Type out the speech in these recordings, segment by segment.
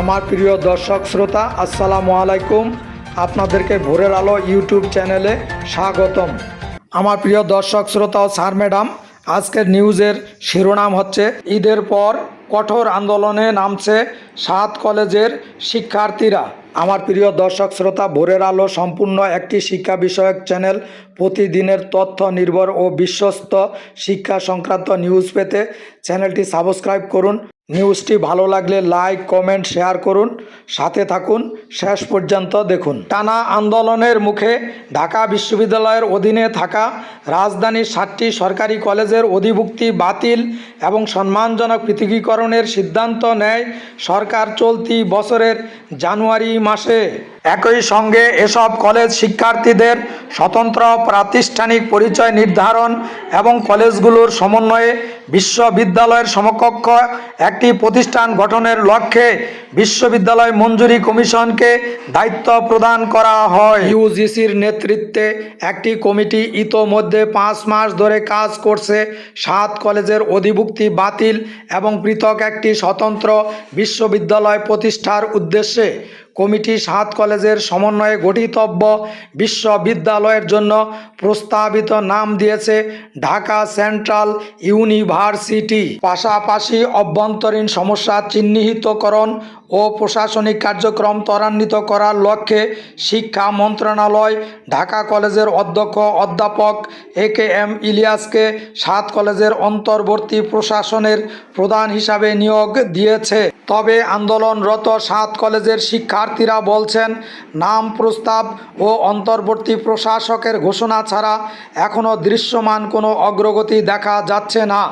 আমার প্রিয় দর্শক শ্রোতা, আসসালামু আলাইকুম। আপনাদেরকে ভোরের আলো ইউটিউব চ্যানেলে স্বাগতম। আমার প্রিয় দর্শক শ্রোতা ও স্যার ম্যাডাম, আজকের নিউজের শিরোনাম হচ্ছে, ঈদের পর কঠোর আন্দোলনে নামছে সাত কলেজের শিক্ষার্থীরা। আমার প্রিয় দর্শক শ্রোতা, ভোরের আলো সম্পূর্ণ একটি শিক্ষা বিষয়ক চ্যানেল, প্রতিদিনের তথ্য নির্ভর ও বিশ্বস্ত শিক্ষা সংক্রান্ত নিউজ পেতে চ্যানেলটি সাবস্ক্রাইব করুন। নিউজটি ভালো লাগলে লাইক, কমেন্ট, শেয়ার করুন। সাথে থাকুন। শেষ পর্যন্ত দেখুন। টানা আন্দোলনের মুখে ঢাকা বিশ্ববিদ্যালয়ের অধীনে থাকা রাজধানীর সাতটি সরকারি কলেজের অধিভুক্তি বাতিল এবং সম্মানজনক পৃথকীকরণের সিদ্ধান্ত নেয় সরকার চলতি বছরের জানুয়ারি মাসে। একই সঙ্গে এসব কলেজ শিক্ষার্থীদের স্বতন্ত্র প্রাতিষ্ঠানিক পরিচয় নির্ধারণ এবং কলেজগুলোর সমন্বয়ে বিশ্ববিদ্যালয়ের সমকক্ষ একটি প্রতিষ্ঠান গঠনের লক্ষ্যে বিশ্ববিদ্যালয় মঞ্জুরি কমিশনকে দায়িত্ব প্রদান করা হয়। ইউজিসির নেতৃত্বে একটি কমিটি ইতোমধ্যে পাঁচ মাস ধরে কাজ করছে। সাত কলেজের অধিভুক্তি বাতিল এবং পৃথক একটি স্বতন্ত্র বিশ্ববিদ্যালয় প্রতিষ্ঠার উদ্দেশ্যে কমিটি সাত কলেজের সমন্বয়ে গঠিতব্য বিশ্ববিদ্যালয়ের জন্য প্রস্তাবিত নাম দিয়েছে ঢাকা সেন্ট্রাল ইউনিভার্সিটি। পাশাপাশি অভ্যন্তরীণ সমস্যা চিহ্নিতকরণ ও প্রশাসনিক কার্যক্রম ত্বরান্বিত করার লক্ষ্যে শিক্ষা মন্ত্রণালয় ঢাকা কলেজের অধ্যক্ষ অধ্যাপক এ কে এম ইলিয়াসকে সাত কলেজের অন্তর্বর্তী প্রশাসনের প্রধান হিসাবে নিয়োগ দিয়েছে। তবে আন্দোলনরত সাত কলেজের শিক্ষার্থীরা বলছেন, নাম প্রস্তাব ও অন্তর্বর্তী প্রশাসকের ঘোষণা ছাড়া এখনও দৃশ্যমান কোনো অগ্রগতি দেখা যাচ্ছে না।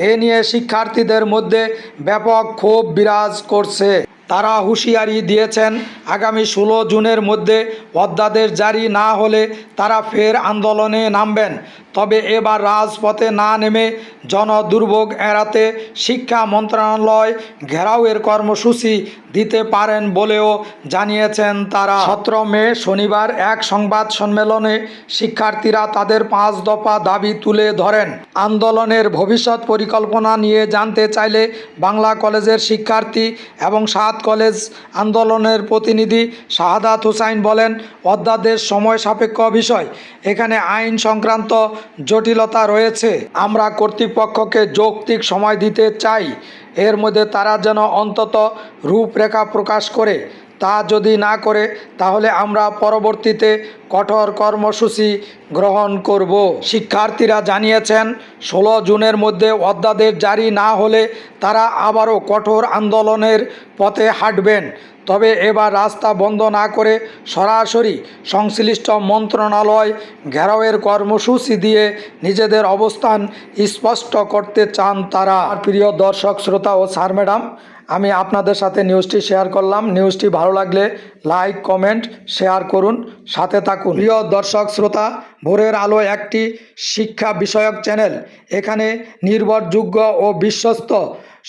এ নিয়ে শিক্ষার্থীদের মধ্যে ব্যাপক ক্ষোভ বিরাজ করছে। তারা হুঁশিয়ারি দিয়েছেন, আগামী ষোলো জুনের মধ্যে অধ্যাদেশ জারি না হলে তারা ফের আন্দোলনে নামবেন। তবে এবার রাজপথে না নেমে জনদুর্ভোগ এড়াতে শিক্ষা মন্ত্রণালয় ঘেরাওয়ের কর্মসূচি দিতে পারেন বলেও জানিয়েছেন তারা। সতেরো মে শনিবার এক সংবাদ সম্মেলনে শিক্ষার্থীরা তাদের পাঁচ দফা দাবি তুলে ধরেন। আন্দোলনের ভবিষ্যৎ পরিকল্পনা নিয়ে জানতে চাইলে বাংলা কলেজের শিক্ষার্থী এবং সাত কলেজ আন্দোলনের প্রতিনিধি শাহাদাত হুসাইন বলেন, অধ্যাদেশ সময় সাপেক্ষ বিষয়। এখানে আইন সংক্রান্ত জটিলতা রয়েছে। আমরা কর্তৃপক্ষকে যৌক্তিক সময় দিতে চাই। এর মধ্যে তারা যেন অন্তত রূপরেখা প্রকাশ করে। তা যদি না করে, তাহলে আমরা পরবর্তীতে কঠোর কর্মসূচি গ্রহণ করব। শিক্ষার্থীরা জানিয়েছেন, ষোলো জুনের মধ্যে অধ্যাদেশ জারি না হলে তারা আবারও কঠোর আন্দোলনের পথে হাঁটবেন। তবে এবার রাস্তা বন্ধ না করে সরাসরি সংশ্লিষ্ট মন্ত্রণালয় ঘেরাওয়ের কর্মসূচি দিয়ে নিজেদের অবস্থান স্পষ্ট করতে চান তারা। প্রিয় দর্শক, শ্রোতা ও স্যার ম্যাডাম, আমি আপনাদের সাথে নিউজটি শেয়ার করলাম। নিউজটি ভালো লাগলে লাইক কমেন্ট শেয়ার করুন, সাথে থাকুন। প্রিয় দর্শক, শ্রোতা, ভোরের আলো একটি শিক্ষা বিষয়ক চ্যানেল এখানে নির্ভরযোগ্য ও বিশ্বস্ত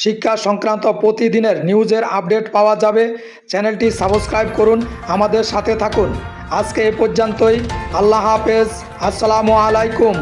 শিক্ষা সংক্রান্ত প্রতিদিনের নিউজের আপডেট পাওয়া যাবে। চ্যানেলটি সাবস্ক্রাইব করুন, আমাদের সাথে থাকুন। আজকে এ পর্যন্তই। আল্লাহ হাফেজ। আসসালামু আলাইকুম।